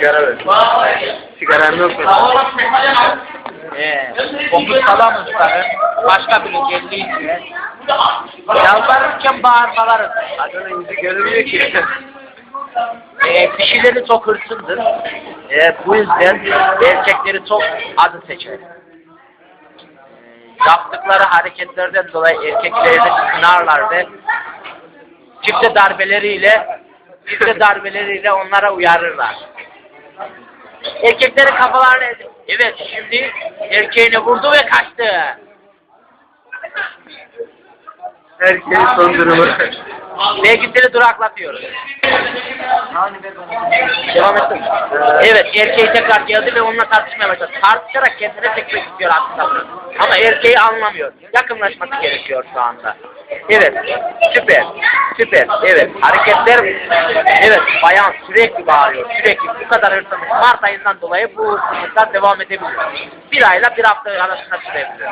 Sigara ver. Sigaram yok benim. Ee, okul salamışların başka biri geldiyse yalvarırken bağırmaları Adamın yüzü görünmüyor ki. e, kişileri çok hırsızdır. E, bu yüzden erkekleri çok adı seçer. E, yaptıkları hareketlerden dolayı erkeklerini kınarlar ve çifte darbeleriyle çifte darbeleriyle onlara uyarırlar. Erkeklerin kafalarını evet şimdi erkeğini vurdu ve kaçtı. Herkesin son durumu. Sevgisini duraklatıyoruz. Devam ettim. Evet, erkeği tekrar geldi ve onunla tartışmaya başladı. Tartışarak kendine çekmek istiyor aslında. Ama erkeği anlamıyor. Yakınlaşması gerekiyor şu anda. Evet, süper, süper. Evet, hareketler, evet, bayan sürekli bağırıyor, sürekli. Bu kadar hırsızlık Mart ayından dolayı bu hırsızlıklar devam edebilir. Bir ayla bir hafta arasında sürebilir.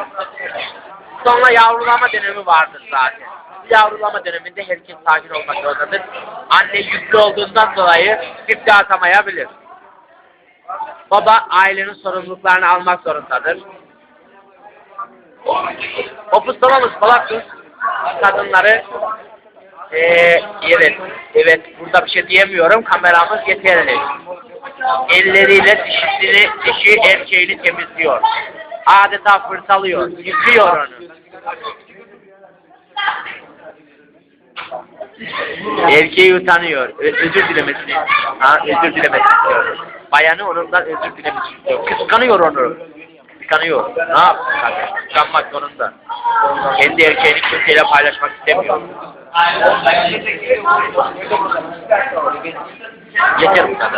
Sonra yavrulama dönemi vardır zaten. Yavrulama döneminde herkes sakin olmak zorundadır. Anne yüklü olduğundan dolayı çifte atamayabilir. Baba ailenin sorumluluklarını almak zorundadır. O pustalamız balaksız kadınları eee evet evet burada bir şey diyemiyorum kameramız yeterli. Elleriyle dişisini, dişi erkeğini temizliyor. Adeta fırsalıyor, yıkıyor onu. Erkeği utanıyor. Ö- özür dilemesini. Ha, özür dilemesini istiyor. Bayanı onundan özür dilemesini istiyor. Kıskanıyor onu. Kıskanıyor. Ne yapsın? Kıskanmak zorunda. Kendi erkeğini kimseyle paylaşmak istemiyor. Yeter bu kadar.